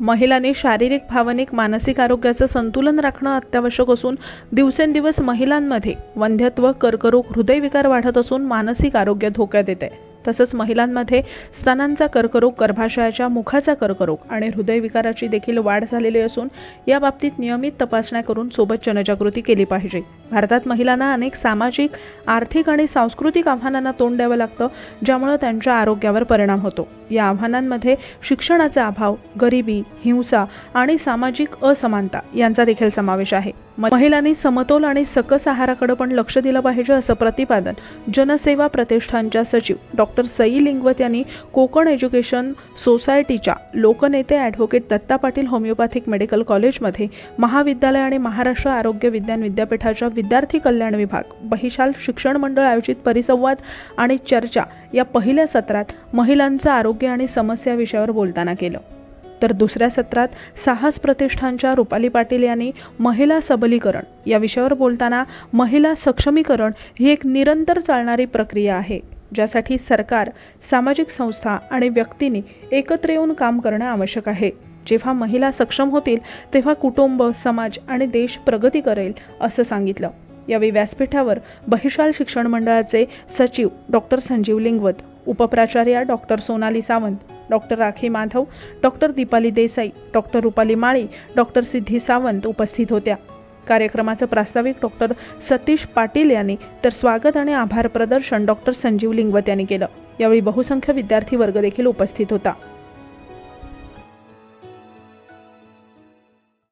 महिलांनी शारीरिक भावनिक मानसिक आरोग्याचं संतुलन राखणं अत्यावश्यक असून दिवसेंदिवस महिलांमध्ये वंध्यत्व कर्करोग हृदयविकार वाढत असून मानसिक आरोग्य धोक्यात येत आहे तसंच महिलांमध्ये स्तनांचा कर्करोग गर्भाशयाच्या मुखाचा कर्करोग आणि हृदयविकाराची देखील वाढ झालेली असून या बाबतीत नियमित तपासण्या करून सोबत जनजागृती केली पाहिजे. भारतात महिलांना अनेक सामाजिक आर्थिक आणि सांस्कृतिक आव्हानांना तोंड द्यावं लागतं ज्यामुळे त्यांच्या आरोग्यावर परिणाम होतो. या आव्हानांमध्ये शिक्षणाचा अभाव गरिबी हिंसा आणि सामाजिक असमानता यांचा देखील समावेश आहे. महिलांनी समतोल आणि सकस आहाराकडे पण लक्ष दिलं पाहिजे असं प्रतिपादन जनसेवा प्रतिष्ठानच्या सचिव डॉक्टर सई लिंगवत यांनी कोकण एज्युकेशन सोसायटीच्या लोकनेते advocate Datta Patil homeopathic medical कॉलेजमध्ये महाविद्यालय आणि महाराष्ट्र आरोग्य विज्ञान विद्यापीठाच्या विद्यार्थी कल्याण विभाग बहिशाल शिक्षण मंडळ आयोजित परिसंवाद आणि चर्चा या पहिल्या सत्रात महिलांचं आरोग्य आणि समस्या विषयावर बोलताना केलं. तर दुसऱ्या सत्रात साहस प्रतिष्ठानच्या रुपाली पाटील यांनी महिला सबलीकरण या विषयावर बोलताना महिला सक्षमीकरण ही एक निरंतर चालणारी प्रक्रिया आहे. ज्यासाठी सरकार सामाजिक संस्था आणि व्यक्तींनी एकत्र येऊन काम करणं आवश्यक आहे. जेव्हा महिला सक्षम होतील तेव्हा कुटुंब समाज आणि देश प्रगती करेल असं सांगितलं. यावेळी व्यासपीठावर बहिशाल शिक्षण मंडळाचे सचिव doctor Sanjeev Lingwat उपप्राचार्या doctor Sonali Sawant doctor Rakhi Madhav doctor Deepali Desai doctor Rupali Mali doctor Siddhi Sawant उपस्थित होत्या. कार्यक्रमाचं प्रास्ताविक डॉक्टर सतीश पाटील यांनी तर स्वागत आणि आभार प्रदर्शन डॉक्टर संजीव लिंगवत यांनी केलं. यावेळी बहुसंख्य विद्यार्थी वर्ग देखील उपस्थित होता.